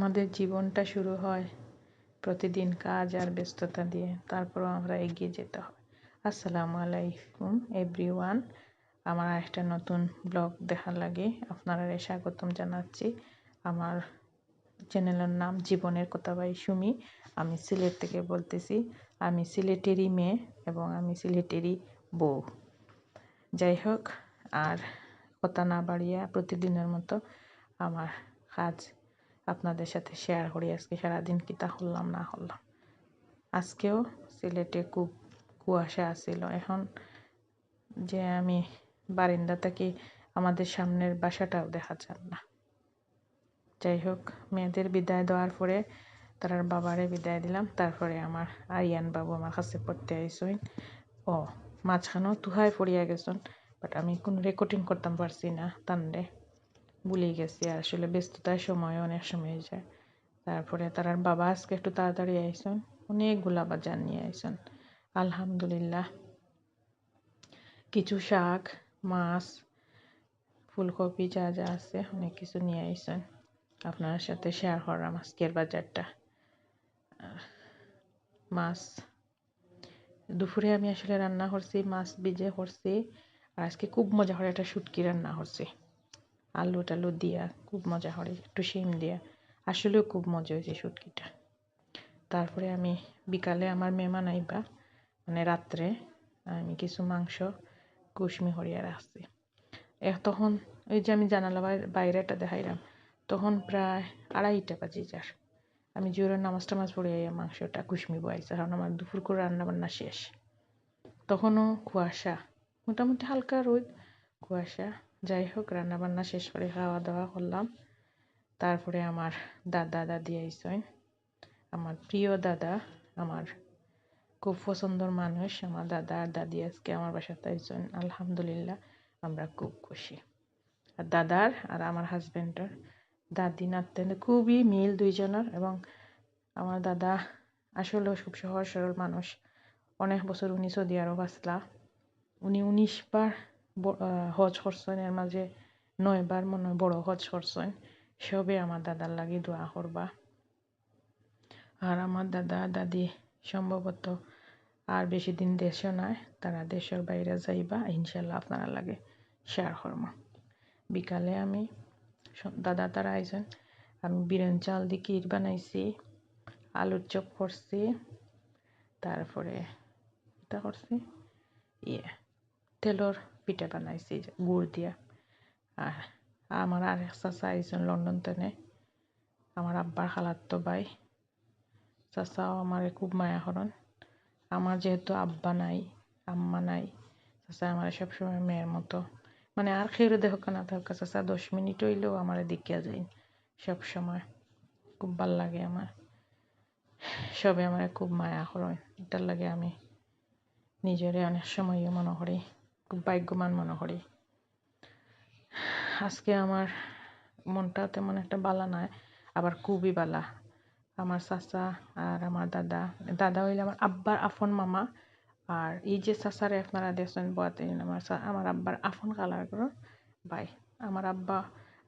আমাদের জীবনটা শুরু হয় প্রতিদিন কাজ আর ব্যস্ততা দিয়ে, তারপরও আমরা এগিয়ে যেতে হয়। আসসালামু আলাইকুম এভরিওয়ান। আমার একটা নতুন ব্লগ দেখার লাগে আপনারা স্বাগতম জানাচ্ছি। আমার চ্যানেলের নাম জীবনের কথা বাই সুমি। আমি সিলেট থেকে বলতেছি, আমি সিলেটেরই মেয়ে এবং আমি সিলেটেরই বউ। যাই হোক, আর কথা না বাড়িয়ে প্রতিদিনের মতো আমার কাজ আপনাদের সাথে শেয়ার করি। আজকে সারাদিন কিতা করলাম না করলাম আজকেও সিলেটে খুব কুয়াশা আসছিল এখন যে আমি বারিন্দা থেকে আমাদের সামনের বাসাটাও দেখা যান না। যাই হোক, মেয়েদের বিদায় দেওয়ার পরে তার বাবারে বিদায় দিলাম। তারপরে আমার আরিয়ান বাবু আমার কাছে পড়তে আইসইন। ও, মাঝখানেও তুহায় পড়িয়া গেছেন বাট আমি কোনো রেকর্ডিং করতাম পারছি না তান্ডে ভুলে গেছি, আসলে ব্যস্ততার সময় অনেক সময় যায়। তারপরে তার বাবা আজকে একটু তাড়াতাড়ি আইসন অনেক অনেকগুলা বাজার নিয়ে আইসন। আলহামদুলিল্লাহ। কিছু শাক, মাছ, ফুলকপি যা যা আছে অনেক কিছু নিয়ে আইসন। আপনার সাথে শেয়ার করলাম আজকের বাজারটা। মাছ। দুপুরে আমি আসলে রান্না করছি, মাছ ভিজে করছি, আর আজকে খুব মজা করে একটা শুটকি রান্না করছি। আলু টালু দিয়া, খুব মজা হয়, একটু শিম দিয়া। আসলেও খুব মজা হয়েছে শুটকিটা। তারপরে আমি বিকালে আমার মেহমান আইবা মানে রাত্রে আমি কিছু মাংস কুশমি হরিয়া রাখছি তখন ওই যে আমি জানালা বাইরেটা দেখাইলাম, তখন প্রায় আড়াইটা বাজে যার। আমি জোরে নামাজ টামাজ পড়ে আইয়া মাংসটা কুশমি বয়াইছে, কারণ আমার দুপুর করে রান্না বান্না শেষ। তখনও কুয়াশা, মোটামুটি হালকা রোদ, কুয়াশা। যাই হোক রান্নাবান্না শেষ করে খাওয়া দাওয়া করলাম। তারপরে আমার দাদা দাদি আইসেন আমার প্রিয় দাদা, আমার খুব পছন্দর মানুষ, আমার দাদা আর দাদি আজকে আমার বাসাতে আইসেন আলহামদুলিল্লাহ, আমরা খুব খুশি। আর দাদার আর আমার হাজব্যান্ডের দাদি নাততেন খুবই মিল দুইজনের এবং আমার দাদা আসলেও খুব সহজ সরল মানুষ। অনেক বছর উনি সৌদি আরব আসলা। উনি উনিশ বার হজ করছেন মাঝে নয়বার মনে হয় বড় হজ করছেন। সবে আমার দাদার লাগি দোয়া করবা। আর আমার দাদা, দাদি সম্ভবত আর বেশি দিন দেশও নয়, তারা দেশের বাইরে যাইবা ইনশাল্লাহ আপনারা লাগে শেয়ার করব বিকালে আমি দাদা তারা আইসেন আমি বিরিয়ানি চাল দিয়ে ক্ষীর বানাইছি, আলুর চপ করছি, তারপরে এটা করছি ইয়ে তেলর পিঠা বানাইছি গুড় দিয়া। আর আমার আর এক চাচা আইসেন লন্ডন তেনে। আমার আব্বার খালাত্তো ভাই। চাচাও আমার খুব মায়া করেন আমার যেহেতু আব্বা নাই, আম্মা নাই, চাচা আমার সবসময় মেয়ের মতো। মানে আর খেয়ে দেহ না থাকা চাচা দশ মিনিট হইলেও আমার দেখিয়া যাই সব সময় খুব ভালো লাগে আমার। সবে আমার খুব মায়া করেন এটার লাগে আমি নিজেরে অনেক সময়ও মনে করি। ভাগ্যবান মনে করি। আজকে আমার মনটা তেমন একটা বালা নয়, আবার খুবই বালা। আমার চাচা আর আমার দাদা দাদা হইলে আমার আব্বার আফন মামা। আর এই যে চাচারে আপনারা দেখছেন বয়াতে আমার আমার আব্বার আফন কালার করো বাই আমার আব্বা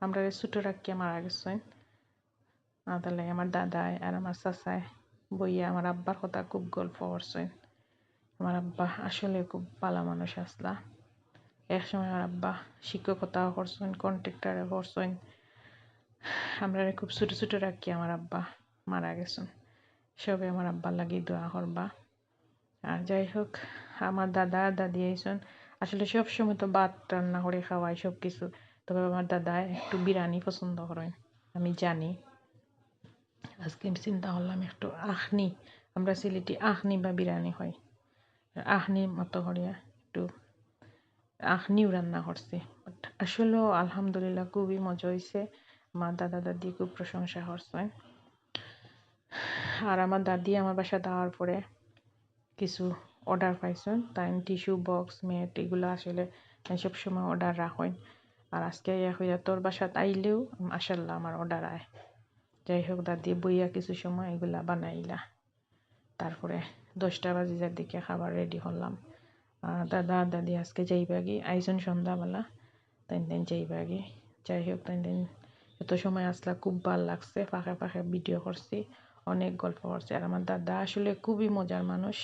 আমরা ছোটো রাখিয়া মারা গেছেন। তাহলে আমার দাদাই আর আমার চাচাই বইয়া আমার আব্বার কথা খুব গল্প করছেন। আমার আব্বা আসলে খুব ভালো মানুষ আসলা। একসময় আমার আব্বা শিক্ষকতাও করছেন কন্ট্রাক্টারে করছেন আমরা খুব ছোটো ছোটো রাখি আমার আব্বা মারা গেছেন। সবে আমার আব্বার লাগি দোয়া করবা। আর যাই হোক, আমার দাদা, দাদি আইসন আসলে সব সময় তো ভাত রান্না করে খাওয়াই সব কিছু তবে আমার দাদা একটু বিরিয়ানি পছন্দ করেন, আমি জানি। আজকে চিন্তা করলাম একটু আখনি, আমরা সিলেটি আখনি বা বিরিয়ানি হয় আখনির মতো করিয়া একটু আখনিও রান্না করছে। বাট আসলেও আলহামদুলিল্লাহ খুবই মজা হয়েছে আমার দাদা দাদি খুব প্রশংসা করছেন আর আমার দাদি আমার বাসা দেওয়ার পরে কিছু অর্ডার পাইছেন। তাই টিস্যু বক্স মেট এগুলো আসলে সবসময় অর্ডার রাখেন আর আজকে ইয়া হইয়া তোর বাসাত আইলেও আসাল্লাহ আমার অর্ডার আয়। যাই হোক দাদি, বইয়া কিছু সময় এগুলা বানাইলা। তারপরে দশটা বাজে যার দিকে খাবার রেডি করলাম দাদা, দাদি আজকে যাইবা গিয়ে আইজন সন্ধ্যাবেলা তাই দিন যাইবা গিয়ে যাই হোক তাই দিন এত সময় আসলা, খুব ভালো লাগছে। ফাঁকে ফাঁকে ভিডিও করছি, অনেক গল্প করছি। আর আমার দাদা আসলে খুবই মজার মানুষ,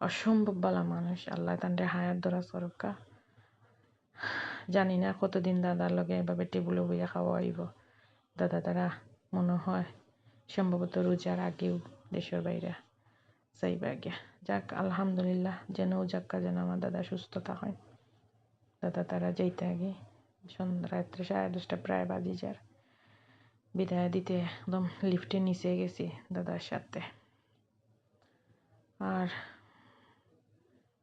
অসম্ভব ভালো মানুষ। আল্লাহ তান্ডে হায়াত ধরা সরকা জানি না কতদিন দাদার লগে এভাবে টেবুলে বইয়া খাওয়া হইব। দাদা তারা মনে হয় সম্ভবত রোজার আগেও দেশের বাইরে। যাইবা গিয়া যাক, আলহামদুলিল্লাহ, যেন যাক্কা যেন আমার দাদা সুস্থ থাকেন দাদা তারা যাইতে আগে সন্ধ্যা, রাত্রে সাড়ে দশটা প্রায় বাজি যার। বিদায় দিতে একদম লিফটে নিচে গেছি দাদার সাথে। আর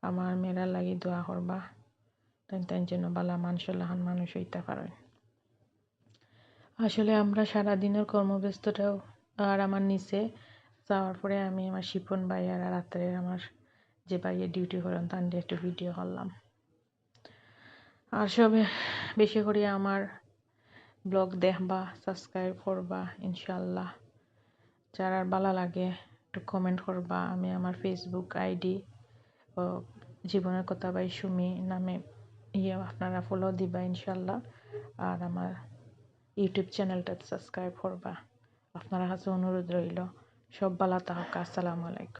আমার মেয়েরা লাগি দোয়া করবা তাই তাই যেন বালা মানুষলাহান মানুষ হইতে পারেন। আসলে আমরা সারাদিনের কর্মব্যস্তটাও আর আমার নিচে যাওয়ার পরে আমি আমার শিপন ভাই আর রাত্রে আমার যে ভাইয়ের ডিউটি করেন তার একটু ভিডিও করলাম। আর সবে বেশি করে আমার ব্লগ দেখবা সাবস্ক্রাইব করবা ইনশাল্লাহ যারা ভালো লাগে, একটু কমেন্ট করবা। আমি আমার ফেসবুক আইডি জীবনের কথা বাই সুমি নামে ইয়ে আপনারা ফলো দিবা ইনশাল্লাহ আর আমার ইউটিউব চ্যানেলটা সাবস্ক্রাইব করবা। আপনারা কাছে অনুরোধ রইল সব ভালো থাকুক আসসালামু আলাইকুম।